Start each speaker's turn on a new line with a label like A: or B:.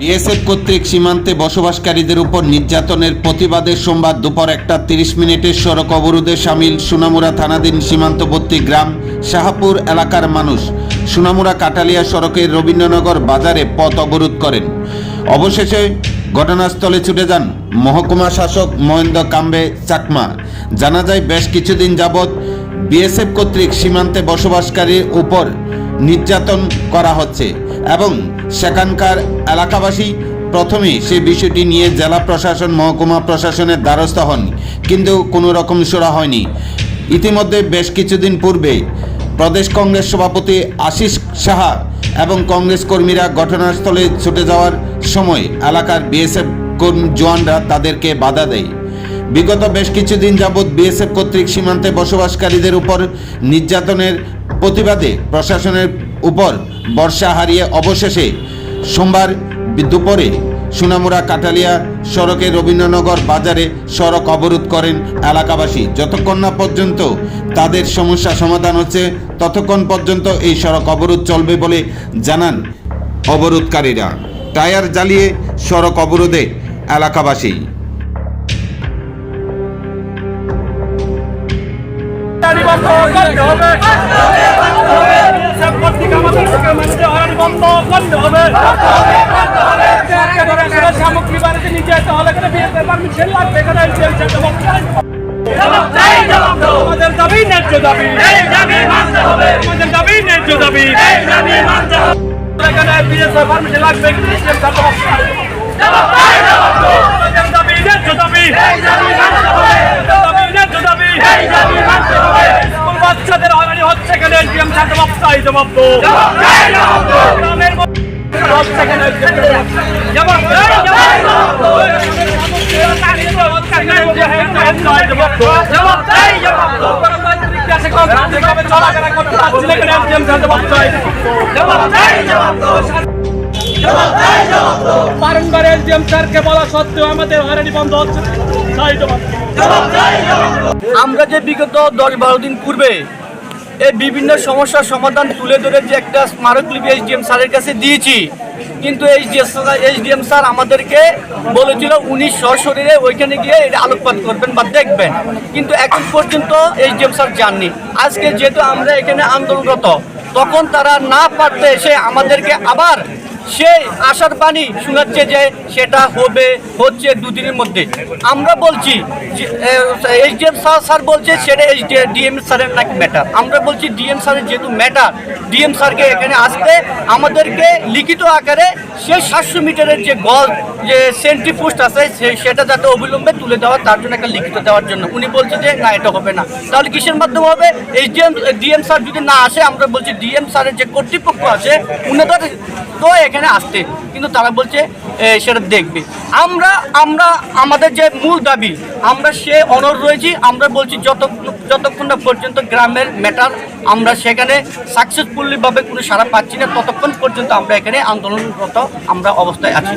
A: BSF কর্তৃক সীমান্তে বসবাসকারীদের উপর নির্যাতনের প্রতিবাদে সোমবার দুপুর একটা তিরিশ মিনিটের সড়ক অবরোধে সামিল সোনামুড়া থানাধীন সীমান্তবর্তী গ্রাম শাহাপুর এলাকার মানুষ। সোনামুড়া কাটালিয়া সড়কের রবীন্দ্রনগর বাজারে পথ অবরোধ করেন। অবশেষে ঘটনাস্থলে ছুটে যান মহকুমা শাসক মহেন্দ্র কাম্বে চাকমা। জানা যায়, বেশ কিছুদিন যাবৎ বিএসএফ কর্তৃক সীমান্তে বসবাসকারীর উপর নির্যাতন করা হচ্ছে এবং সেখানকার এলাকাবাসী প্রথমে সে বিষয়টি নিয়ে জেলা প্রশাসন, মহকুমা প্রশাসনের দ্বারস্থ হন, কিন্তু কোনো রকম সুরা হয়নি। ইতিমধ্যে বেশ কিছুদিন পূর্বে প্রদেশ কংগ্রেস সভাপতি আশিস সাহা এবং কংগ্রেস কর্মীরা ঘটনাস্থলে ছুটে যাওয়ার সময় এলাকার বিএসএফ জওয়ানরা তাদেরকে বাধা দেয়। বিগত বেশ কিছুদিন যাবৎ বিএসএফ কর্তৃক সীমান্তে বসবাসকারীদের উপর নির্যাতনের প্রতিবাদে প্রশাসনের উপর বর্ষা হারিয়ে অবশেষে সোমবার দুপুরে সোনামুড়া কাটালিয়া সড়কে রবীন্দ্রনগর বাজারে সড়ক অবরোধ করেন এলাকাবাসী। যতক্ষণ না পর্যন্ত তাদের সমস্যা সমাধান হচ্ছে, ততক্ষণ পর্যন্ত এই সড়ক অবরোধ চলবে বলে জানান অবরোধকারীরা। টায়ার জ্বালিয়ে সড়ক অবরোধে এলাকাবাসী।
B: সামগ্রী বাড়িতে নিয়ে যেতে হলে বিয়েতে পারমিশন লাগবে এখানে। আমাদের দাবি। ন্যায্য দাবি। আমাদের দাবি ন্যায্য দাবি। এখানে বিয়েতে পারমিশন লাগবে। আমাদের দাবি। ন্যায্য দাবি। আমাদের দাবি ন্যায্য দাবি। বাচ্চাদের হয়রানি হচ্ছে কেন এলপিএম জবাব কেন জবাব দে, জবাব। জবাব। বারংবার এলজিএম স্যারকে বলা সত্ত্বেও আমাদের হয়রানি বন্ধ হচ্ছে।
C: আমরা যে বিগত দশ বারো দিন পূর্বে এই বিভিন্ন সমস্যার সমাধান তুলে ধরে যে একটা স্মারকলিপি এইচ এইচডিএম স্যারের কাছে দিয়েছি, কিন্তু এই যে এইচডিএম স্যার আমাদেরকে বলেছিল উনি সশরীরে ওইখানে গিয়ে এটা আলোকপাত করবেন বা দেখবেন। কিন্তু এখন পর্যন্ত এইচ এইচডিএম স্যার যাননি। আজকে যেহেতু আমরা এখানে আন্দোলনরত, তখন তারা না পারতে এসে আমাদেরকে আবার সেই আশার বাণী শোনাচ্ছে যে সেটা হবে, হচ্ছে দুদিনের মধ্যে। আমরা বলছি এইচ এইচডিএম স্যার স্যার বলছে সেটা এইচ ডিএম স্যারের নাকি ম্যাটার আমরা বলছি ডিএম স্যারের যেহেতু ম্যাটার ডিএম স্যারকে এখানে আসতে আমাদেরকে লিখিত আকারে সেই সাতশো মিটারের যে গল, যে সেন্ট্রি পোস্ট আছে সেটা যাতে অবিলম্বে তুলে দেওয়া, তার জন্য একটা লিখিত দেওয়ার জন্য। উনি বলছে যে, না, এটা হবে না। তাহলে কিসের মাধ্যমে হবে? এই ডিএম ডিএম স্যার যদি না আসে, আমরা বলছি ডিএম স্যারের যে কর্তৃপক্ষ আছে উনাদের তো এখানে আসতে। কিন্তু তারা বলছে সেটা দেখবে। আমরা আমরা, আমাদের যে মূল দাবি, আমরা সে অনর রয়েছি, আমরা বলছি যত যতক্ষণ না পর্যন্ত গ্রামের ম্যাটার আমরা সেখানে সাকসেসফুলিভাবে কোনো সারা পাচ্ছি না, ততক্ষণ পর্যন্ত আমরা এখানে আন্দোলনরত আমরা অবস্থায় আছি।